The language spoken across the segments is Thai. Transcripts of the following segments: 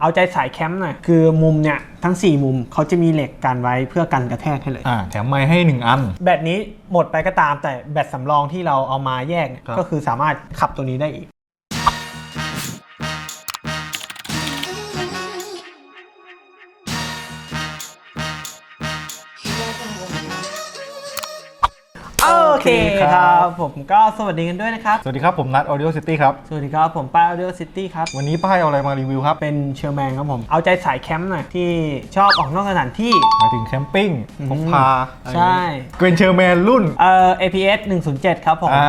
เอาใจสายแคมป์หน่อยคือมุมเนี่ยทั้ง 4 มุมเขาจะมีเหล็กกันไว้เพื่อกันกระแทกให้เลย อ่าแถมไม้ให้ 1 อัน แบตนี้หมดไปก็ตามแต่แบตสำรองที่เราเอามาแยกเนี่ยครับ ก็คือสามารถขับตัวนี้ได้อีก เคครับ ผมก็สวัสดีกันด้วยนะครับ สวัสดีครับ ผมนัท Audio City ครับ สวัสดีครับ ผมป้าย Audio City ครับ วันนี้ป้ายเอาอะไรมารีวิวครับ เป็นเชอร์แมนครับผม เอาใจสายแคมป์หน่อยที่ชอบออกนอกสถานที่หมายถึงแคมปิ้งอืมพกพาใช่เกรนเชอร์แมนรุ่นเอ่อ APS 107 ครับผมอ่า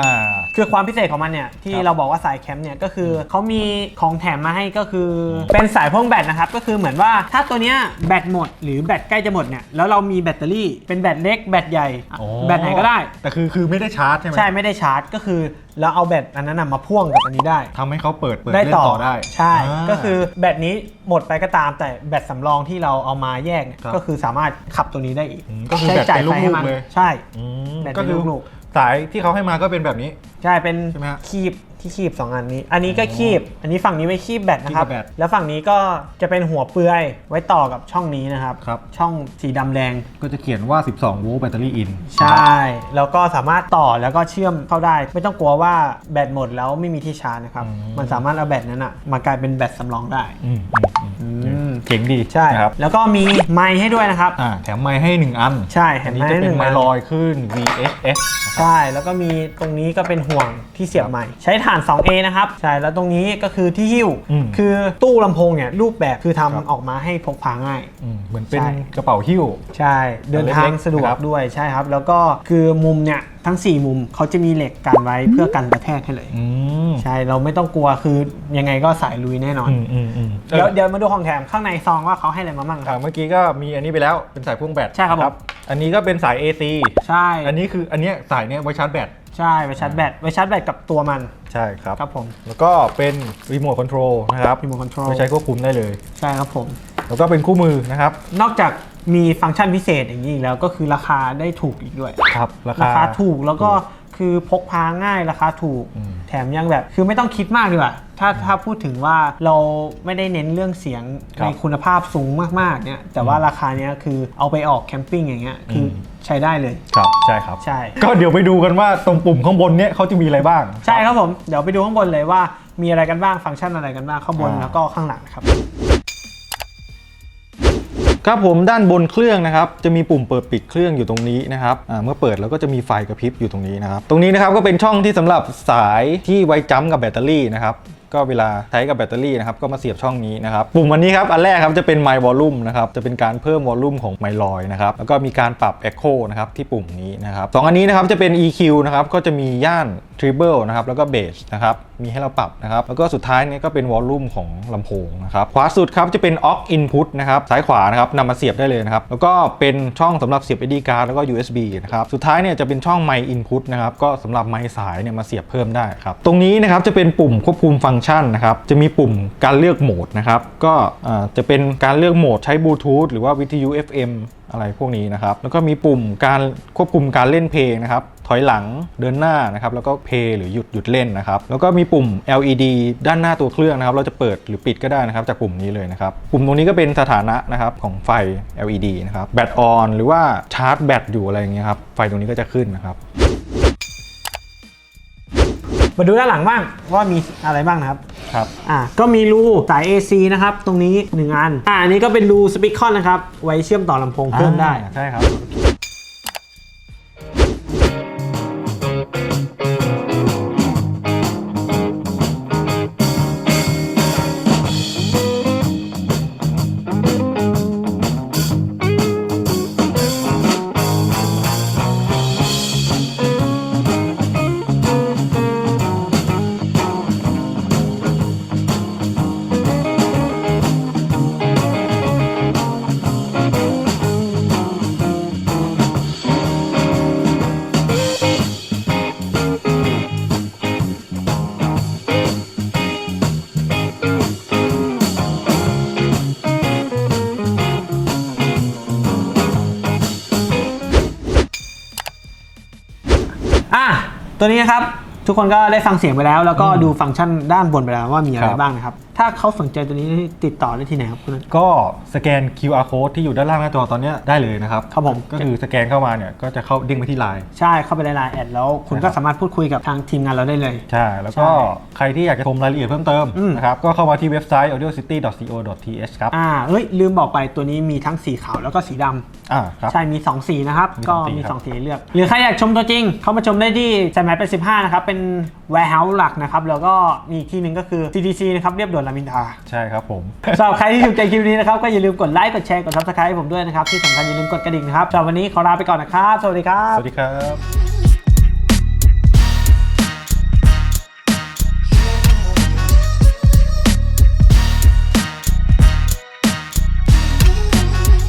คือความพิเศษของมันเนี่ยที่ครับเราบอกว่าสายแคมป์เนี่ยก็คือเขามีของแถมมาให้ก็คือ เป็นสายพ่วงแบตนะครับก็คือเหมือนว่าถ้าตัวเนี้ยแบตหมด หรือแบตใกล้จะหมดเนี่ยแล้วเรามีแบตเตอรี่เป็นแบตเล็กแบตใหญ่อะอ๋อแบตไหนก็ได้ แต่คือคือไม่ได้ชาร์จใช่ไหมใช่ไม่ได้ชาร์จก็คือเราเอาแบตอันนั้นนะมาพ่วงกับอันนี้ได้ ทำให้เขาเปิดเปิดได้เล่นต่อต่อได้ใช่า ก็คือแบตนี้หมดไปก็ตาม แต่แบตสำรองที่เราเอามาแยกเนี่ยครับก็คือสามารถขับตัวนี้ได้อีกอืมก็คือใช้แบตจ่ายเป็นไฟให้ลูกมันๆเลย ใช่ อืมแบตเป็นก็คือลูก สายที่เขาให้มาก็เป็นแบบนี้ ใช่เป็นใช่ไหมฮะคีบที่คีบสองอันนี้ อันนี้ก็คีบ อันนี้ฝั่งนี้ไว้คีบแบตนะครับ คีบแบตแล้วฝั่งนี้ก็จะเป็นหัวเปลือยไว้ต่อกับช่องนี้นะครับ ครับ ช่องสีดำแดง ก็จะเขียนว่า 12 โวลต์แบตเตอรี่อินใช่ แล้วก็สามารถต่อแล้วก็เชื่อมเข้าได้ ไม่ต้องกลัวว่าแบตหมดแล้วไม่มีที่ชาร์จนะครับอืมมันสามารถเอาแบตนั้นอะมากลายเป็นแบตสำรองได้ อืมอืมอืมอืม เจ๋งดีใช่นะครับแล้วก็มีไมค์ให้ด้วยนะครับ อ่าแถมไม้ให้ 1 อันใช่แถอัมนนี้ไมค์จะให้เป็หนึ่นงไม้อัน ลอยขึ้น VSS ใช่แล้วก็มีตรงนี้ก็เป็นห่วงที่เสียบใหม่ ใช้ฐาน 2A นะครับใช่แล้วตรงนี้ก็คือที่หิ้ว อืมคือตู้ลำโพงเนี่ยรูปแบบคือทำครับ ออกมาให้พกพาง่าย อืมเหมือนเป็นใช่ กระเป๋าหิ้ว ใช่เดินทางสะดวคกรับด้วยใช่ครับ แล้วก็คือมุมเนี่ย ทั้ง 4 มุมเขาจะมีเหล็กกันไว้เพื่อกันกระแทกให้เลย อืมใช่ เราไม่ต้องกลัวคือยังไงก็สายลุยแน่นอน อืมอืมอืมเดี๋ยวเดี๋ยวมาดูของแถมข้างในซองว่าเขาให้อะไรมาบ้างคอ่ารับ เมื่อกี้ก็มีอันนี้ไปแล้วเป็นสายพ่วงแบตใช่ครับผม อันนี้ก็เป็นสาย AC ใช่อันนี้คืออันเนี้ยสายเนี้ยไว้ชาร์จแบตใช่ไว้ชาร์จแบตไว้ชาร์จแบตกับตัวมันใช่ครับ ครับผม แล้วก็เป็นรีโมทคอนโทรลนะครับ Remote Control ไว้ใช้ควบคุมได้เลย ใช่ครับผม แล้วก็เป็นคู่มือนะครับ นอกจาก มีฟังก์ชันพิเศษอย่างนี้อีกแล้วก็คือราคาได้ถูกอีกด้วย ครับราราคาคาถูกแล้วก็คือพกพาง่ายราคาถูก อืม แถมยังแบบ คือไม่ต้องคิดมากดีกว่าถ้าถ้าพูดถึงว่าเราไม่ได้เน้นเรื่องเสียงครับ ในคุณภาพสูงมากๆเนี่ยแต่ว่าราคาเนี้ยคือเอาไปออกแคมปิ้งอย่างเงี้ยคืออมใช้ได้เลย ครับใช่ครับ ใช่ ก็เดี๋ยวไปดูกันว่าตรงปุ่มข้างบนเนี้ยเขาจะมีอะไรบ้าง ใช่ครับผม เดี๋ยวไปดูข้างบนเลยว่ามีอะไรกันบ้างฟังก์ชันอะไรกันบ้างข้างบนอ่า แล้วก็ข้างหลังครับ ครับผมด้านบนเครื่องนะครับจะมีปุ่มเปิดปิดเครื่องอยู่ตรงนี้นะครับเมื่อเปิดแล้วก็จะมีไฟกระพริบอยู่ตรงนี้นะครับตรงนี้นะครับก็เป็นช่องที่สำหรับสายที่ไว้จ้ำกับแบตเตอรี่นะครับก็เวลาใช้กับแบตเตอรี่นะครับก็มาเสียบช่องนี้นะครับปุ่มอันนี้ครับอันแรกครับจะเป็นไมค์วอลลุ่มนะครับจะเป็นการเพิ่มวอลลุ่มของไมค์ลอยนะครับแล้วก็มีการปรับ Echo นะครับที่ปุ่มนี้นะครับสองอันนี้นะครับจะเป็น EQ นะครับก็จะมีย่าน treble นะครับแล้วก็ bass นะครับมีให้เราปรับนะครับแล้วก็สุดท้ายนี่ก็เป็นวอลลุ่มของลำโพงนะครับขวาสุดครับจะเป็น aux input นะครับซ้ายขวานะครับนำมาเสียบได้เลยนะครับแล้วก็เป็นช่องสำหรับเสียบ SD card แล้วก็ USB นะครับสุดท้ายเนี่ยจะเป็นช่อง mic input นะครับก็สำหรับไมค์สายเนี่ยมาเสียบเพิ่มได้ครับตรงนี้นะครับจะเป็นปุ่มควบคุมฟังก์ชันนะครับจะมีปุ่มการเลือกโหมดนะครับก็จะเป็นการเลือกโหมดใช้บลูทูธหรือว่าวิทยุ FM อะไรพวกนี้นะครับ แล้วก็มีปุ่มการควบคุมการเล่นเพลงนะครับ ถอยหลังเดินหน้านะครับ แล้วก็เพลหรือหยุดหยุดเล่นนะครับ แล้วก็มีปุ่ม LED ด้านหน้าตัวเครื่องนะครับ เราจะเปิดหรือปิดก็ได้นะครับ จากปุ่มนี้เลยนะครับ ปุ่มตรงนี้ก็เป็นสถานะนะครับของไฟ LED นะครับ แบตออน หรือว่าชาร์จแบตอยู่อะไรอย่างเงี้ยครับ ไฟตรงนี้ก็จะขึ้นนะครับมาดูด้านหลังบ้างว่ามีอะไรบ้างนะครับ ครับอ่าก็มีรูสาย AC นะครับ ตรงนี้ 1 อัน อ่าอันนี้ก็เป็นรูสปีกคอนนะครับ ไว้เชื่อมต่อลำโพงเพิ่มได้อ่าใช่ครับ ตัวนี้นะครับทุกคนก็ได้ฟังเสียงไปแล้ว แล้วก็ดูฟังก์ชันด้านบนไปแล้วว่ามีอะไรครับ บ้างนะครับ ถ้าเขาสนใจตัวนี้ติดต่อได้ที่ไหนครับคุณนัท ก็สแกน QR code ที่อยู่ด้านล่างหน้าจอตอนเนี้ยได้เลยนะครับครับผม ก็คือสแกนเข้ามาเนี่ยก็จะเข้าเด้งไปที่ไลน์ ใช่เข้าไปในไลน์แอดแล้ว คุณก็สามารถพูดคุยกับทางทีมงานเราได้เลย ใช่ แล้วก็ใช่ใครที่อยากจะชมรายละเอียดเพิ่มเติมอืม นะครับ ก็เข้ามาที่เว็บไซต์ audiocity.co.th ครับ อ่าเอ้ยลืมบอกไปตัวนี้มีทั้งสีขาวแล้วก็สีดำ อ่าครับ ใช่มี 2 สีนะครับ มีก็สองสีมี ครับ 2 สีให้เลือก หรือใครอยากชมตัวจริง เข้ามาชมได้ที่สายไหมเป็น15นะครับ เป็น warehouse หลักนะครับ แล้วก็มีอีกที่หนึ่งก็คือ CDC นะครับ เรียบด่วนรามอินทรา ใช่ครับผม สำหรับใครที่ถูกใจคลิปนี้นะครับ ก็อย่าลืมกดไลค์ กดแชร์ กด subscribe ให้ผมด้วยนะครับ ที่สำคัญอย่าลืมกดกระดิ่งนะครับสำหรับวันนี้ขอลาไปก่อนนะครับ สวัสดีครับ สวัสดีครับ